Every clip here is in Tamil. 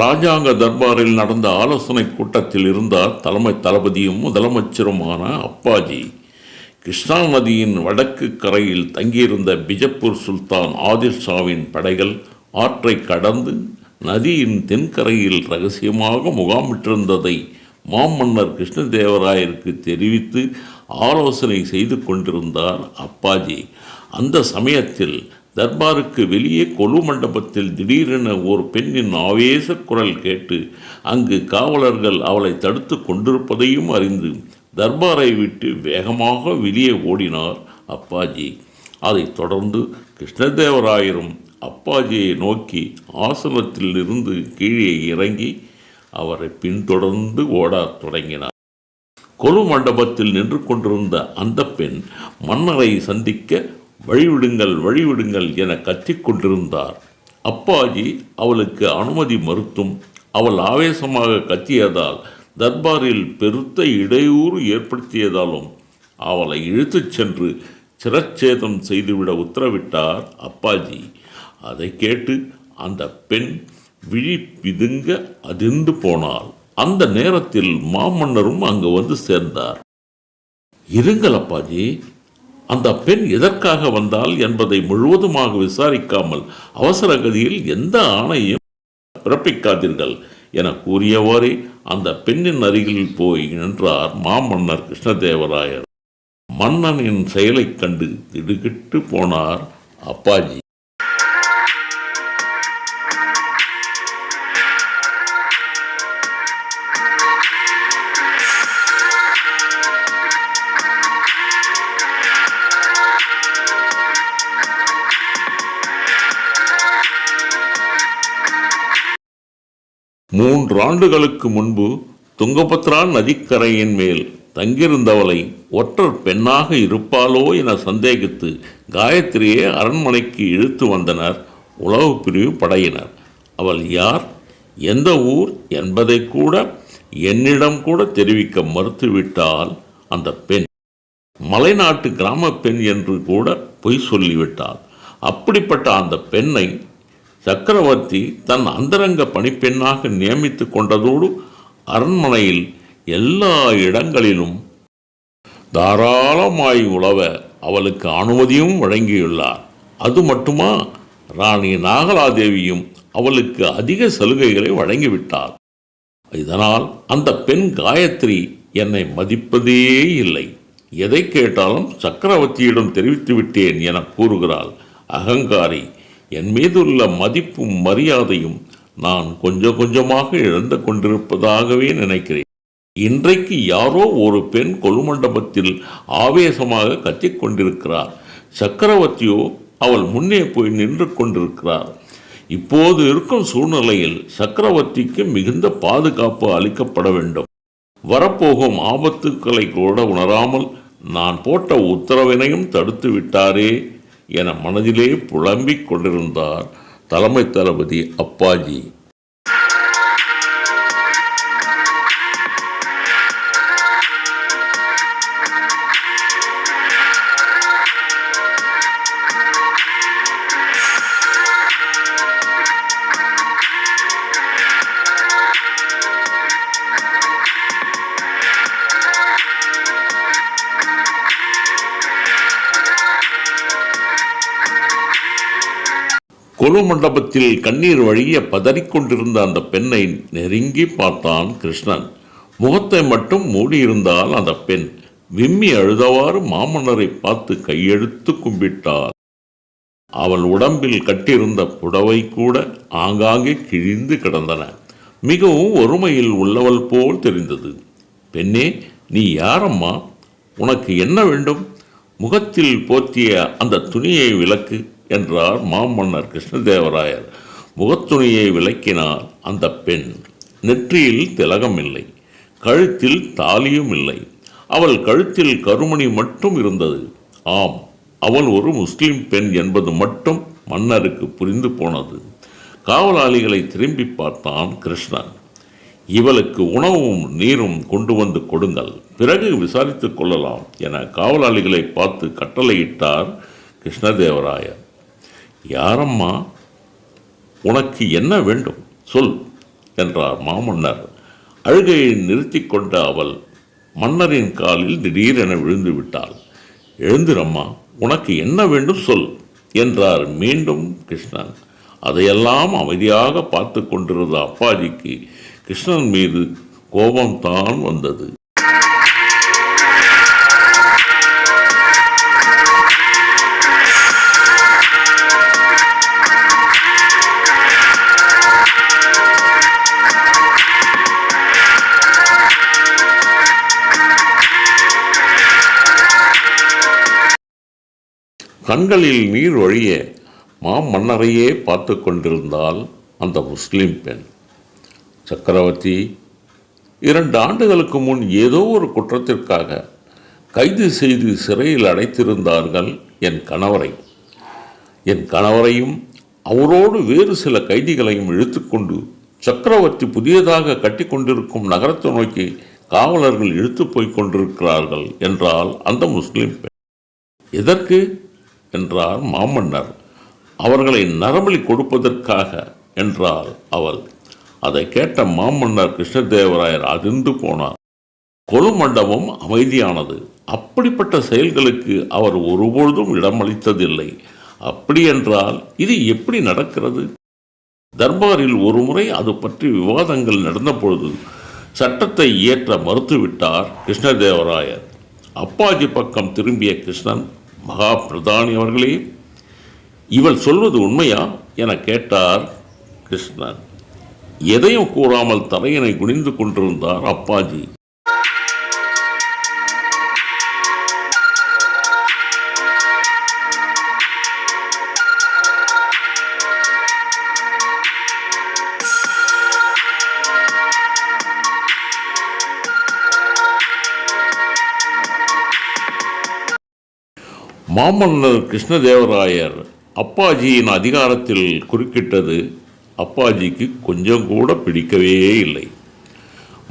ராஜாங்க தர்பாரில் நடந்த ஆலோசனை கூட்டத்தில் இருந்தார் தலைமை தளபதியும் முதலமைச்சருமான அப்பாஜி. கிருஷ்ணா நதியின் வடக்கு கரையில் தங்கியிருந்த பிஜப்பூர் சுல்தான் ஆதில் ஷாவின் படைகள் ஆற்றை கடந்து நதியின் தென்கரையில் ரகசியமாக முகாமிட்டிருந்ததை மாமன்னர் கிருஷ்ணதேவராயருக்கு தெரிவித்து ஆலோசனை செய்து கொண்டிருந்தார் அப்பாஜி. அந்த சமயத்தில் தர்பாருக்கு வெளியே கொலு மண்டபத்தில் திடீரென ஒரு பெண்ணின் ஆவேச குரல் கேட்டு அங்கு காவலர்கள் அவளை தடுத்து கொண்டிருப்பதையும் அறிந்து தர்பாரை விட்டு வேகமாக வெளியே ஓடினார் அப்பாஜி. அதைத் தொடர்ந்து கிருஷ்ணதேவராயரும் அப்பாஜியை நோக்கி ஆசனத்தில் இருந்து கீழே இறங்கி அவரை பின்தொடர்ந்து ஓடத் தொடங்கினார். கொலு மண்டபத்தில் நின்று கொண்டிருந்த அந்த பெண் மன்னரை சந்திக்க வழிவிடுங்கள் வழிவிடுங்கள் என கத்திக் கொண்டிருந்தார். அப்பாஜி அவளுக்கு அனுமதி மறுத்தும் அவள் ஆவேசமாக கத்தியதால் தர்பாரில் பெருத்த இடையூறு ஏற்படுத்தியதாலும் அவளை இழுத்துச் சென்று சிரச்சேதம் செய்துவிட உத்தரவிட்டார் அப்பாஜி. அதை கேட்டு அந்த பெண் விழி பிதுங்க அதிர்ந்து போனாள். அந்த நேரத்தில் மாமன்னரும் அங்கு வந்து சேர்ந்தார். இருங்கள் அப்பாஜி அந்த பெண் எதற்காக வந்தால் என்பதை முழுவதுமாக விசாரிக்காமல் அவசர கதியில் எந்த ஆணையும் பிறப்பிக்காதீர்கள் என கூறியவாறே அந்த பெண்ணின் அருகில் போய் நின்றார் மாமன்னர் கிருஷ்ணதேவராயர். மன்னனின் செயலைக் கண்டு திடுகிட்டு போனார் அப்பாஜி. மூன்று ஆண்டுகளுக்கு முன்பு துங்கபத்ரா நதிக்கரையின் மேல் தங்கியிருந்தவளை ஒற்றர் பெண்ணாக இருப்பாளோ என சந்தேகித்து காயத்ரியை அரண்மனைக்கு இழுத்து வந்தனர் உளவு பிரிவு படையினர். அவள் யார்? எந்த ஊர்? என்பதை கூட என்னிடம் கூட தெரிவிக்க மறுத்துவிட்டால் அந்த பெண். மலைநாட்டு கிராம பெண் என்று கூட பொய் சொல்லிவிட்டாள். அப்படிப்பட்ட அந்த பெண்ணை சக்கரவர்த்தி தன் அந்தரங்க பணிப்பெண்ணாக நியமித்து கொண்டதோடு அரண்மனையில் எல்லா இடங்களிலும் தாராளமாய் உழவ அவளுக்கு அனுமதியும் வழங்கியுள்ளார். அது மட்டுமா? ராணி நாகலாதேவியும் அவளுக்கு அதிக சலுகைகளை வழங்கிவிட்டார். இதனால் அந்த பெண் காயத்ரி என்னை மதிப்பதே இல்லை. எதை கேட்டாலும் சக்கரவர்த்தியிடம் தெரிவித்து விட்டேன் என கூறுகிறாள் அகங்காரி. என் மீதுள்ள மதிப்பும் மரியாதையும் நான் கொஞ்சம் கொஞ்சமாக இழந்து கொண்டிருப்பதாகவே நினைக்கிறேன். இன்றைக்கு யாரோ ஒரு பெண் கொலுமண்டபத்தில் ஆவேசமாக கத்திக்கொண்டிருக்கிறார் சக்கரவர்த்தியோ அவள் முன்னே போய் நின்று கொண்டிருக்கிறார். இப்போது இருக்கும் சூழ்நிலையில் சக்கரவர்த்திக்கு மிகுந்த பாதுகாப்பு அளிக்கப்பட வேண்டும். வரப்போகும் ஆபத்துக்களை கூட உணராமல் நான் போட்ட உத்தரவினையும் தடுத்து விட்டாரே என மனதிலே புலம்பிக் கொண்டிருந்தார் தலைமை தளபதி அப்பாஜி. கொலு மண்டபத்தில் கண்ணீர் வழிய பதறிக்கொண்டிருந்த அந்த பெண்ணை நெருங்கி பார்த்தான் கிருஷ்ணன். முகத்தை மட்டும் மூடியிருந்தால் அந்த பெண் விம்மி அழுதவாறு மாமன்னரை பார்த்து கையெடுத்து கும்பிட்டாள். அவள் உடம்பில் கட்டியிருந்த புடவை கூட ஆங்காங்கே கிழிந்து கிடந்தன. மிகவும் ஒருமையில் உள்ளவள் போல் தெரிந்தது. பெண்ணே நீ யாரம்மா? உனக்கு என்ன வேண்டும்? முகத்தில் போர்த்திய அந்த துணியை விளக்கு. என்றார் மாமன்னர் கிருஷ்ணதேவராயர். முகத்துணியை விளக்கினார் அந்த பெண். நெற்றியில் திலகம் இல்லை கழுத்தில் தாலியும் இல்லை அவள் கழுத்தில் கருமணி மட்டும் இருந்தது. ஆம் அவள் ஒரு முஸ்லிம் பெண் என்பது மட்டும் மன்னருக்கு புரிந்து போனது. காவலாளிகளை திரும்பி பார்த்தான் கிருஷ்ணன். இவளுக்கு உணவும் நீரும் கொண்டு வந்து கொடுங்கள். பிறகு விசாரித்துக் கொள்ளலாம் என காவலாளிகளை பார்த்து கட்டளையிட்டார் கிருஷ்ணதேவராயர். யாரம்மா? உனக்கு என்ன வேண்டும்? சொல் என்றார் மாமன்னர். அழுகையை நிறுத்தி கொண்ட அவள் மன்னரின் காலில் திடீரென விழுந்து விட்டாள். எழுந்திரம்மா உனக்கு என்ன வேண்டும் சொல் என்றார் மீண்டும் கிருஷ்ணன். அதையெல்லாம் அமைதியாக பார்த்து கொண்டிருந்த அப்பாஜிக்கு கிருஷ்ணன் மீது கோபம்தான் வந்தது. கண்களில் நீர் வழிய மாமன்னரையே பார்த்து கொண்டிருந்தால் அந்த முஸ்லிம் பெண். சக்கரவர்த்தி இரண்டு ஆண்டுகளுக்கு முன் ஏதோ ஒரு குற்றத்திற்காக கைது செய்து சிறையில் அடைத்திருந்தார்கள் என் கணவரை. என் கணவரையும் அவரோடு வேறு சில கைதிகளையும் இழுத்துக்கொண்டு சக்கரவர்த்தி புதியதாக கட்டிக்கொண்டிருக்கும் நகரத்தை நோக்கி காவலர்கள் இழுத்து போய் கொண்டிருக்கிறார்கள் என்றால் அந்த முஸ்லிம் பெண். எதற்கு? என்றார் மாமன்னர். அவர்களை நரபலி கொடுப்பதற்காக என்றாள் அவள். அதை கேட்ட மாமன்னர் கிருஷ்ணதேவராயர் அதிர்ந்து போனார். கொலு மண்டபம் அமைதியானது. அப்படிப்பட்ட செயல்களுக்கு அவர் ஒருபொழுதும் இடமளித்ததில்லை. அப்படியென்றால் இது எப்படி நடக்கிறது? தர்பாரில் ஒருமுறை அது பற்றி விவாதங்கள் நடந்தபொழுது சட்டத்தை இயற்ற மறுத்துவிட்டார் கிருஷ்ணதேவராயர். அப்பாஜி பக்கம் திரும்பிய கிருஷ்ணன் மகா பிரதானி அவர்களே இவள் சொல்வது உண்மையா? என கேட்டார் கிருஷ்ணன். எதையும் கூறாமல் தலையினை குனிந்து கொண்டிருந்தார் அப்பாஜி. மாமன்னர் கிருஷ்ணதேவராயர் அப்பாஜியின் அதிகாரத்தில் குறுக்கிட்டது அப்பாஜிக்கு கொஞ்சம் கூட பிடிக்கவே இல்லை.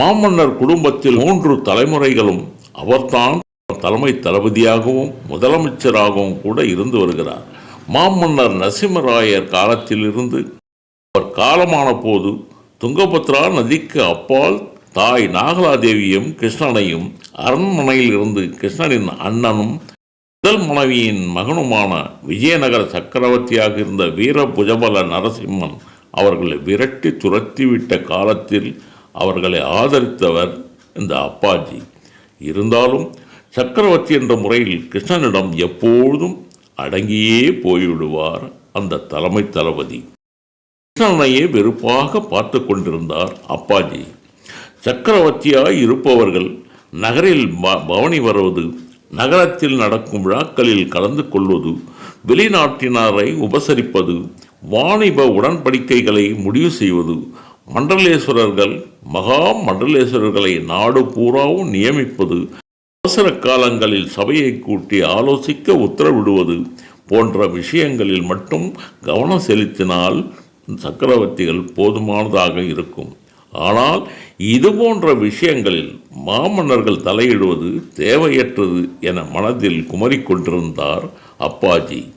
மாமன்னர் குடும்பத்தில் மூன்று தலைமுறைகளும் அவர்தான் தலைமை தளபதியாகவும் முதலமைச்சராகவும் கூட இருந்து வருகிறார். மாமன்னர் நரசிம்மராயர் காலத்திலிருந்து அவர் காலமான போது துங்கபத்ரா நதிக்கு அப்பால் தாய் நாகலாதேவியும் கிருஷ்ணனையும் அரண்மனையில் இருந்து கிருஷ்ணனின் அண்ணனும் முதல் மனைவியின் மகனுமான விஜயநகர சக்கரவர்த்தியாக இருந்த வீர புஜபல நரசிம்மன் அவர்களை விரட்டி துரத்திவிட்ட காலத்தில் அவர்களை ஆதரித்தவர் இந்த அப்பாஜி. இருந்தாலும் சக்கரவர்த்தி என்ற முறையில் கிருஷ்ணனிடம் எப்பொழுதும் அடங்கியே போய்விடுவார் அந்த தலைமை தளபதி. கிருஷ்ணனையே வெறுப்பாக பார்த்து கொண்டிருந்தார் அப்பாஜி. சக்கரவர்த்தியாய் இருப்பவர்கள் நகரில் ப- பவனி வருவது நகரத்தில் நடக்கும் விழாக்களில் கலந்து கொள்வது வெளிநாட்டினரை உபசரிப்பது வாணிப உடன்படிக்கைகளை முடிவு செய்வது மண்டலேஸ்வரர்கள் மகா மண்டலேஸ்வரர்களை நாடு பூராவும் நியமிப்பது அவசர காலங்களில் சபையை கூட்டி ஆலோசிக்க உத்தரவிடுவது போன்ற விஷயங்களில் மட்டும் கவனம் செலுத்தினால் சக்கரவர்த்திகள் போதுமானதாக இருக்கும். ஆனால் இது போன்ற விஷயங்களில் மாமன்னர்கள் தலையிடுவது தேவையற்றது என மனதில் குமரிக் கொண்டிருந்தார் அப்பாஜி.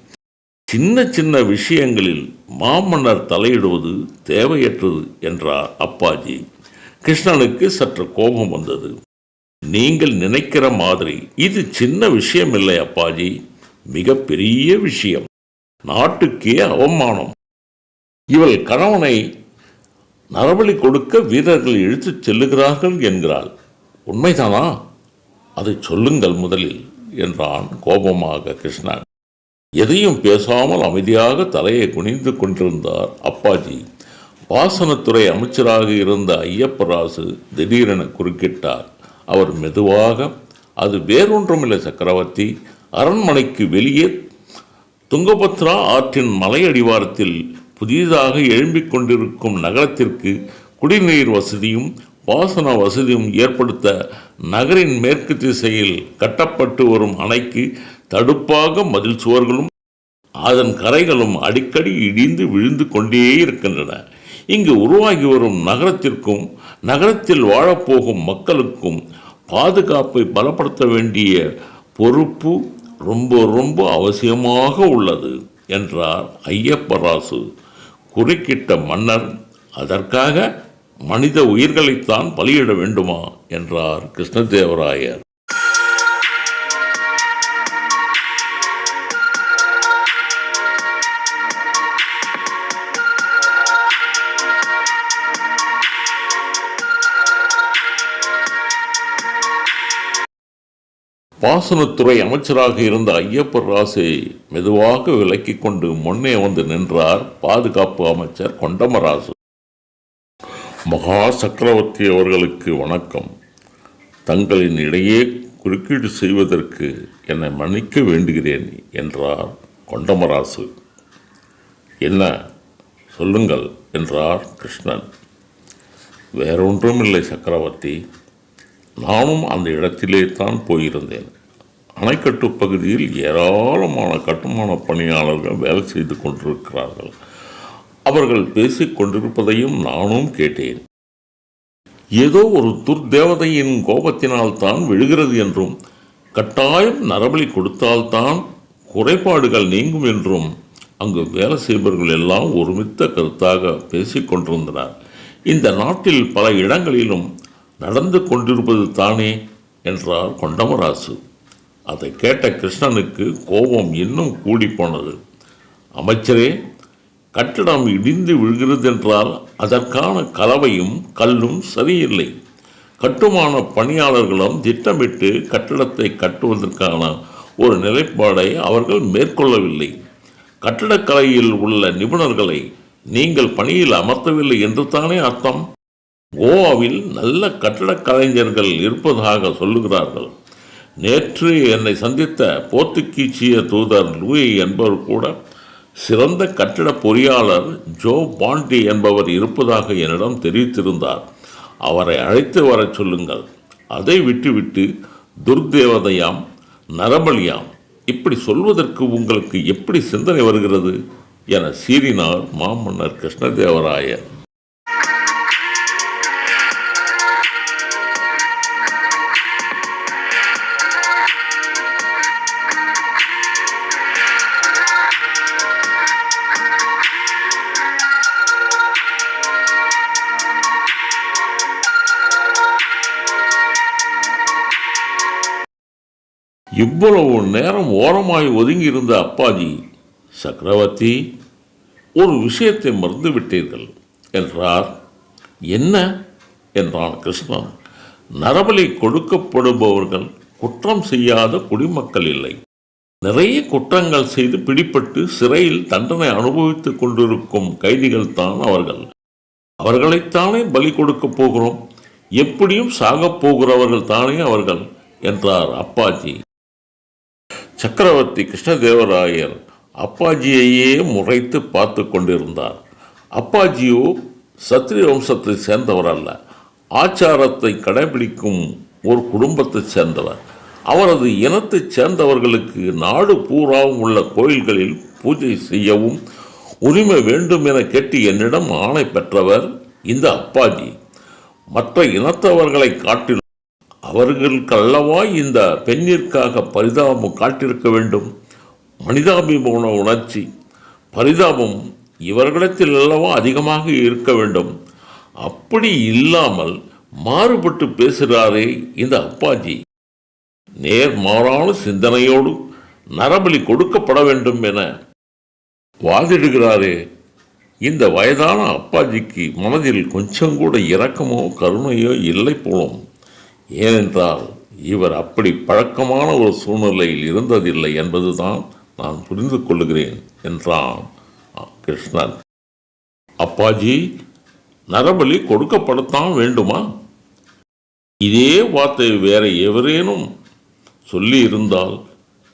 சின்ன சின்ன விஷயங்களில் மாமன்னர் தலையிடுவது தேவையற்றது என்றார் அப்பாஜி. கிருஷ்ணனுக்கு சற்று கோபம் வந்தது. நீங்கள் நினைக்கிற மாதிரி இது சின்ன விஷயம் இல்லை அப்பாஜி மிகப்பெரிய விஷயம். நாட்டுக்கே அவமானம். இவள் கணவனை நரபலி கொடுக்க வீரர்கள் இழுத்துச் செல்லுகிறார்கள் என்கிறாள். உண்மைதானா? அதை சொல்லுங்கள் முதலில் என்றான் கோபமாக கிருஷ்ணன். எதையும் பேசாமல் அமைதியாக தலையை குனிந்து கொண்டிருந்தார் அப்பாஜி. பாசனத்துறை அமைச்சராக இருந்த ஐயப்பராசு திடீரென குறுக்கிட்டார். அவர் மெதுவாக அது வேறொன்றுமில்லை சக்கரவர்த்தி. அரண்மனைக்கு வெளியே துங்கபத்ரா ஆற்றின் மலையடிவாரத்தில் புதிதாக எழும்பிக் கொண்டிருக்கும் நகரத்திற்கு குடிநீர் வசதியும் வாசன வசதியும் ஏற்படுத்த நகரின் மேற்கு திசையில் கட்டப்பட்டு வரும் அணைக்கு தடுப்பாக மதில் சுவர்களும் அதன் கரைகளும் அடிக்கடி இடிந்து விழுந்து கொண்டே இருக்கின்றன. இங்கு உருவாகி வரும் நகரத்திற்கும் நகரத்தில் வாழப்போகும் மக்களுக்கும் பாதுகாப்பை பலப்படுத்த வேண்டிய பொறுப்பு ரொம்ப ரொம்ப அவசியமாக உள்ளது என்றார் ஐயப்பராசு. குறுக்கிட்ட மன்னர் அதற்காக மனித உயிர்களைத்தான் பலியிட வேண்டுமா? என்றார் கிருஷ்ணதேவராயர். பாசனத்துறை அமைச்சராக இருந்த ஐயப்பர் ராசை மெதுவாக விலக்கி கொண்டு முன்னே வந்து நின்றார் பாதுகாப்பு அமைச்சர் கொண்டமராசு. மகா சக்கரவர்த்தி அவர்களுக்கு வணக்கம். தங்களின் இடையே குறுக்கீடு செய்வதற்கு என்னை மன்னிக்க வேண்டுகிறேன் என்றார் கொண்டமராசு. என்ன? சொல்லுங்கள் என்றார் கிருஷ்ணன். வேறொன்றும் இல்லை சக்கரவர்த்தி. நானும் அந்த இடத்திலே தான் போயிருந்தேன். அணைக்கட்டு பகுதியில் ஏராளமான கட்டுமான பணியாளர்கள் வேலை செய்து கொண்டிருக்கிறார்கள். அவர்கள் பேசிக் கொண்டிருப்பதையும் நானும் கேட்டேன். ஏதோ ஒரு துர்தேவதையின் கோபத்தினால் தான் விழுகிறது என்றும் கட்டாயம் நரபலி கொடுத்தால்தான் குறைபாடுகள் நீங்கும் என்றும் அங்கு வேலை செய்பவர்கள் எல்லாம் ஒருமித்த கருத்தாக பேசிக் கொண்டிருந்தனர். இந்த நாட்டில் பல இடங்களிலும் நடந்து கொண்டிருப்பது தானே என்றார் கொண்டமராசு. அதை கேட்ட கிருஷ்ணனுக்கு கோபம் இன்னும் கூடி போனது அமைச்சரே கட்டடம் இடிந்து விழுகிறது என்றால் அதற்கான கலவையும் கல்லும் சரியில்லை. கட்டுமான பணியாளர்களும் திட்டமிட்டு கட்டடத்தை கட்டுவதற்கான ஒரு நிலைப்பாடை அவர்கள் மேற்கொள்ளவில்லை. கட்டடக்கலையில் உள்ள நிபுணர்களை நீங்கள் பணியில் அமர்த்தவில்லை என்று தானே அர்த்தம்? கோவாவில் நல்ல கட்டடக் கலைஞர்கள் இருப்பதாக சொல்லுகிறார்கள். நேற்று என்னை சந்தித்த போர்த்துகீசிய தூதர் லூயி என்பவர் கூட சிறந்த கட்டட பொறியாளர் ஜோ பாண்டி என்பவர் இருப்பதாக என்னிடம் தெரிவித்திருந்தார். அவரை அழைத்து வரச் சொல்லுங்கள். அதை விட்டுவிட்டு துர்தேவதையாம் நரபலியாம் இப்படி சொல்வதற்கு உங்களுக்கு எப்படி சிந்தனை வருகிறது? என சீறினார் மாமன்னர் கிருஷ்ணதேவராயர். இவ்வளவு நேரம் ஓரமாய் ஒதுங்கி இருந்த அப்பாஜி சக்கரவர்த்தி ஒரு விஷயத்தை மறந்து விட்டீர்கள் என்றார். என்ன? என்றான் கிருஷ்ணன். நரபலி கொடுக்கப்படுபவர்கள் குற்றம் செய்யாத குடிமக்கள் இல்லை. நிறைய குற்றங்கள் செய்து பிடிபட்டு சிறையில் தண்டனை அனுபவித்துக் கொண்டிருக்கும் கைதிகள் தான் அவர்கள். அவர்களைத்தானே பலி கொடுக்கப் போகிறோம்? எப்படியும் சாகப் போகிறவர்கள் தானே அவர்கள்? என்றார் அப்பாஜி. சக்கரவர்த்தி கிருஷ்ணதேவராயர் அப்பாஜியையே முறைத்து பார்த்து கொண்டிருந்தார். அப்பாஜியோ சத்திரிய வம்சத்தை சேர்ந்தவர் அல்ல. ஆச்சாரத்தை கடைபிடிக்கும் ஒரு குடும்பத்தை சேர்ந்தவர். அவரது இனத்தைச் சேர்ந்தவர்களுக்கு நாடு பூராவும் உள்ள கோயில்களில் பூஜை செய்யவும் உரிமை வேண்டும் என கேட்டு என்னிடம் ஆணை பெற்றவர் இந்த அப்பாஜி. மற்ற இனத்தவர்களை காட்டிலும் அவர்களுக்கல்லவா இந்த பெண்ணிற்காக பரிதாபம் காட்டிருக்க வேண்டும். மனிதாபிமான உணர்ச்சி. பரிதாபம் இவர்களிடத்தில் அல்லவா அதிகமாக இருக்க வேண்டும். அப்படி இல்லாமல் மாறுபட்டு பேசுகிறாரே இந்த அப்பாஜி. நேர்மாறான சிந்தனையோடு நரபலி கொடுக்கப்பட வேண்டும் என வாதிடுகிறாரே. இந்த வயதான அப்பாஜிக்கு மனதில் கொஞ்சம் கூட இரக்கமோ கருணையோ இல்லை போலும். ஏனென்றால் இவர் அப்படி பழக்கமான ஒரு சூழ்நிலையில் இருந்ததில்லை என்பதுதான் நான் புரிந்து கொள்ளுகிறேன் என்றான் கிருஷ்ணன். அப்பாஜி நரபலி கொடுக்கப்படத்தான் வேண்டுமா? இதே வார்த்தை வேற எவரேனும் சொல்லி இருந்தால்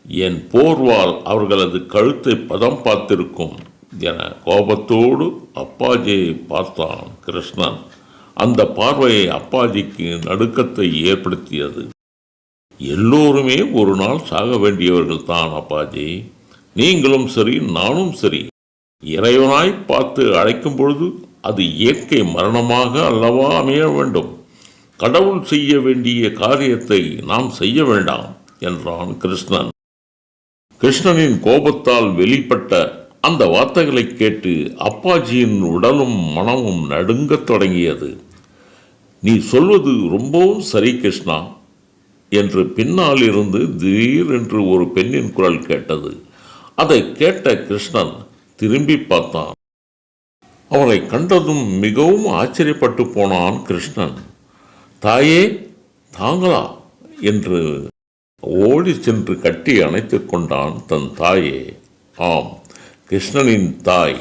என் போர்வால் அவர்களது கழுத்தை பதம் பார்த்திருக்கும் என கோபத்தோடு அப்பாஜியை பார்த்தான் கிருஷ்ணன். அந்த பார்வையை அப்பாஜிக்கு நடுக்கத்தை ஏற்படுத்தியது. எல்லோருமே ஒரு நாள் சாக வேண்டியவர்கள் தான் அப்பாஜி. நீங்களும் சரி நானும் சரி. இறைவனாய் பார்த்து அழைக்கும் பொழுது அது இயற்கை மரணமாக அல்லவா அமைய வேண்டும்? கடவுள் செய்ய வேண்டிய காரியத்தை நாம் செய்ய வேண்டாம் என்றான் கிருஷ்ணன். கிருஷ்ணனின் கோபத்தால் வெளிப்பட்ட அந்த வார்த்தைகளை கேட்டு அப்பாஜியின் உடலும் மனமும் நடுங்கத் தொடங்கியது. நீ சொல்வது ரொம்பவும் சரி கிருஷ்ணா என்று பின்னால் இருந்து திடீரென்று ஒரு பெண்ணின் குரல் கேட்டது. அதை கேட்ட கிருஷ்ணன் திரும்பி பார்த்தான். அவரை கண்டதும் மிகவும் ஆச்சரியப்பட்டு போனான் கிருஷ்ணன். தாயே தாங்களா? என்று ஓடி சென்று கட்டி அணைத்து கொண்டான் தன் தாயே. ஆம் கிருஷ்ணனின் தாய்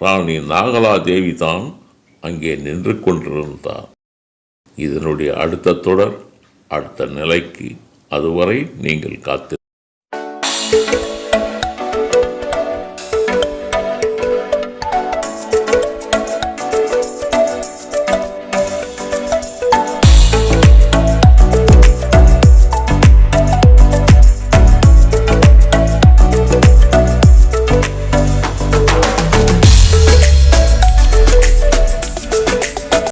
ராணி நாகலா தேவி தான் அங்கே நின்று கொண்டிருந்தார் இதனுடைய அடுத்த தொடர் அடுத்த நிலைக்கு அதுவரை நீங்கள் காத்து